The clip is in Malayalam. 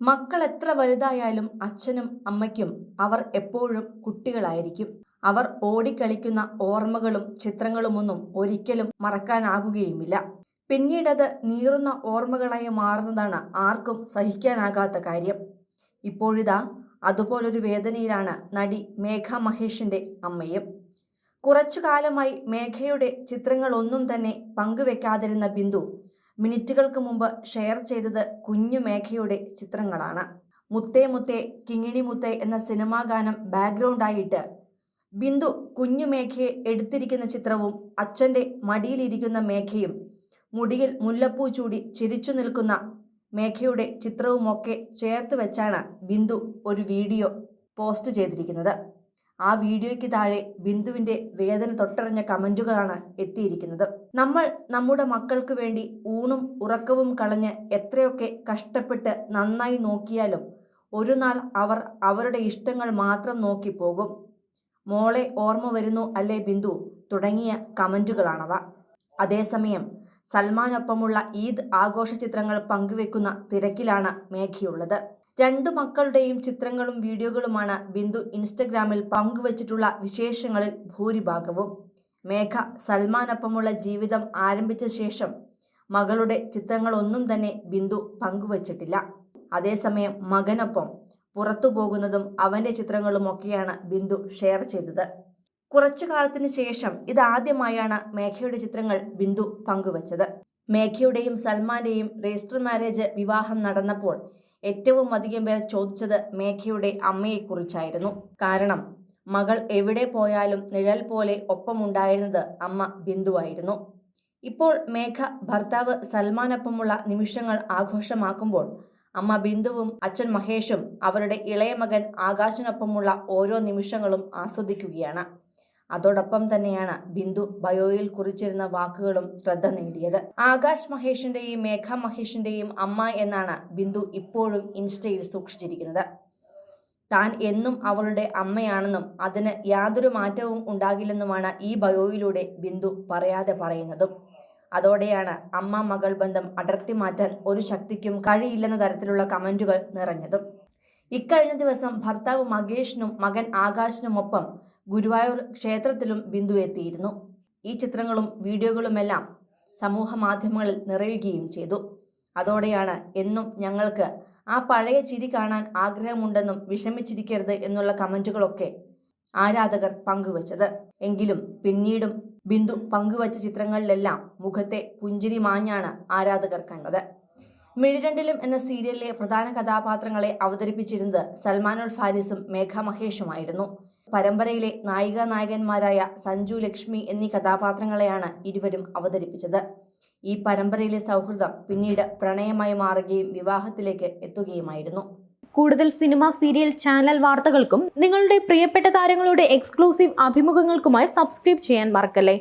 മക്കൾ എത്ര വലുതായാലും അച്ഛനും അമ്മയ്ക്കും അവർ എപ്പോഴും കുട്ടികളായിരിക്കും. അവർ ഓടിക്കളിക്കുന്ന ഓർമ്മകളും ചിത്രങ്ങളുമൊന്നും ഒരിക്കലും മറക്കാനാകുകയുമില്ല. പിന്നീടത് നീറുന്ന ഓർമ്മകളായി മാറുന്നതാണ് ആർക്കും സഹിക്കാനാകാത്ത കാര്യം. ഇപ്പോഴിതാ അതുപോലൊരു വേദനയിലാണ് നടി മേഘ മഹേഷിന്റെ അമ്മയും. കുറച്ചു കാലമായി മേഘയുടെ ചിത്രങ്ങളൊന്നും തന്നെ പങ്കുവെക്കാതിരുന്ന ബിന്ദു മിനിറ്റുകൾക്ക് മുമ്പ് ഷെയർ ചെയ്തത് കുഞ്ഞു മേഘയുടെ ചിത്രങ്ങളാണ്. മുത്തേ മുത്തേ കിങ്ങിണി മുത്തേ എന്ന സിനിമാ ഗാനം ബാക്ക്ഗ്രൗണ്ടായിട്ട് ബിന്ദു കുഞ്ഞു മേഘയെ എടുത്തിരിക്കുന്ന ചിത്രവും അച്ഛന്റെ മടിയിലിരിക്കുന്ന മേഘയും മുടിയിൽ മുല്ലപ്പൂ ചൂടി ചിരിച്ചു നിൽക്കുന്ന മേഘയുടെ ചിത്രവുമൊക്കെ ചേർത്ത് വെച്ചാണ് ബിന്ദു ഒരു വീഡിയോ പോസ്റ്റ് ചെയ്തിരിക്കുന്നത്. ആ വീഡിയോയ്ക്ക് താഴെ ബിന്ദുവിന്റെ വേദന തൊട്ടറിഞ്ഞ കമന്റുകളാണ് എത്തിയിരിക്കുന്നത്. നമ്മൾ നമ്മുടെ മക്കൾക്ക് വേണ്ടി ഊണും ഉറക്കവും കളഞ്ഞ് എത്രയൊക്കെ കഷ്ടപ്പെട്ട് നന്നായി നോക്കിയാലും ഒരു നാൾ അവർ അവരുടെ ഇഷ്ടങ്ങൾ മാത്രം നോക്കി പോകും. മോളെ ഓർമ്മ വരുന്നു അല്ലേ ബിന്ദു? തുടങ്ങിയ കമന്റുകളാണവ അതേസമയം സൽമാനൊപ്പമുള്ള ഈദ് ആഘോഷ ചിത്രങ്ങൾ പങ്കുവെക്കുന്ന തിരക്കിലാണ് മേഘയുള്ളത്. രണ്ടു മക്കളുടെയും ചിത്രങ്ങളും വീഡിയോകളുമാണ് ബിന്ദു ഇൻസ്റ്റഗ്രാമിൽ പങ്കുവച്ചിട്ടുള്ള വിശേഷങ്ങളിൽ ഭൂരിഭാഗവും. മേഘ സൽമാനൊപ്പമുള്ള ജീവിതം ആരംഭിച്ച ശേഷം മകളുടെ ചിത്രങ്ങളൊന്നും തന്നെ ബിന്ദു പങ്കുവച്ചിട്ടില്ല. അതേസമയം മകനൊപ്പം പുറത്തു പോകുന്നതും അവന്റെ ചിത്രങ്ങളുമൊക്കെയാണ് ബിന്ദു ഷെയർ ചെയ്തത്. കുറച്ചു കാലത്തിന് ശേഷം ഇതാദ്യമായാണ് മേഘയുടെ ചിത്രങ്ങൾ ബിന്ദു പങ്കുവച്ചത്. മേഘയുടെയും സൽമാന്റെയും രജിസ്റ്റർ മാരേജ് വിവാഹം നടന്നപ്പോൾ ഏറ്റവും അധികം പേർ ചോദിച്ചത് മേഘയുടെ അമ്മയെക്കുറിച്ചായിരുന്നു. കാരണം മകൾ എവിടെ പോയാലും നിഴൽ പോലെ ഒപ്പമുണ്ടായിരുന്നത് അമ്മ ബിന്ദുവായിരുന്നു. ഇപ്പോൾ മേഘ ഭർത്താവ് സൽമാനൊപ്പമുള്ള നിമിഷങ്ങൾ ആഘോഷമാക്കുമ്പോൾ അമ്മ ബിന്ദുവും അച്ഛൻ മഹേഷും അവരുടെ ഇളയ മകൻ ആകാശിനൊപ്പമുള്ള ഓരോ നിമിഷങ്ങളും ആസ്വദിക്കുകയാണ്. അതോടൊപ്പം തന്നെയാണ് ബിന്ദു ബയോയിൽ കുറിച്ചിരുന്ന വാക്കുകളും ശ്രദ്ധ നേടിയത്. ആകാശ് മഹേഷിന്റെയും മേഘ മഹേഷിന്റെയും അമ്മ എന്നാണ് ബിന്ദു ഇപ്പോഴും ഇൻസ്റ്റയിൽ സൂക്ഷിച്ചിരിക്കുന്നത്. താൻ എന്നും അവളുടെ അമ്മയാണെന്നും അതിന് യാതൊരു മാറ്റവും ഉണ്ടാകില്ലെന്നുമാണ് ഈ ബയോയിലൂടെ ബിന്ദു പറയാതെ പറയുന്നതും. അതോടെയാണ് അമ്മ മകൾ ബന്ധം അടർത്തി മാറ്റാൻ ഒരു ശക്തിക്കും കഴിയില്ലെന്ന തരത്തിലുള്ള കമന്റുകൾ നിറഞ്ഞതും. ഇക്കഴിഞ്ഞ ദിവസം ഭർത്താവ് മകേഷിനും മകൻ ആകാശിനുമൊപ്പം ഗുരുവായൂർ ക്ഷേത്രത്തിലും ബിന്ദു എത്തിയിരുന്നു. ഈ ചിത്രങ്ങളും വീഡിയോകളുമെല്ലാം സമൂഹ മാധ്യമങ്ങളിൽ നിറയുകയും ചെയ്തു. അതോടെയാണ് എന്നും ഞങ്ങൾക്ക് ആ പഴയ ചിരി കാണാൻ ആഗ്രഹമുണ്ടെന്നും വിഷമിച്ചിരിക്കരുത് എന്നുള്ള കമന്റുകളൊക്കെ ആരാധകർ പങ്കുവച്ചത്. എങ്കിലും പിന്നീടും ബിന്ദു പങ്കുവച്ച ചിത്രങ്ങളിലെല്ലാം മുഖത്തെ പുഞ്ചിരി മാഞ്ഞാണ് ആരാധകർ കണ്ടത്. മിഴിരണ്ടിലും എന്ന സീരിയലിലെ പ്രധാന കഥാപാത്രങ്ങളെ അവതരിപ്പിച്ചിരുന്നത് സൽമാനുൽ ഫാരിസും മേഘ മഹേഷുമായിരുന്നു. പരമ്പരയിലെ നായിക നായകന്മാരായ സഞ്ജു ലക്ഷ്മി എന്നീ കഥാപാത്രങ്ങളെയാണ് ഇരുവരും അവതരിപ്പിച്ചത്. ഈ പരമ്പരയിലെ സൗഹൃദം പിന്നീട് പ്രണയമായി മാറുകയും വിവാഹത്തിലേക്ക് എത്തുകയുമായിരുന്നു. കൂടുതൽ സിനിമ സീരിയൽ ചാനൽ വാർത്തകൾക്കും നിങ്ങളുടെ പ്രിയപ്പെട്ട താരങ്ങളുടെ എക്സ്ക്ലൂസീവ് അഭിമുഖങ്ങൾക്കുമായി സബ്സ്ക്രൈബ് ചെയ്യാൻ മറക്കല്ലേ?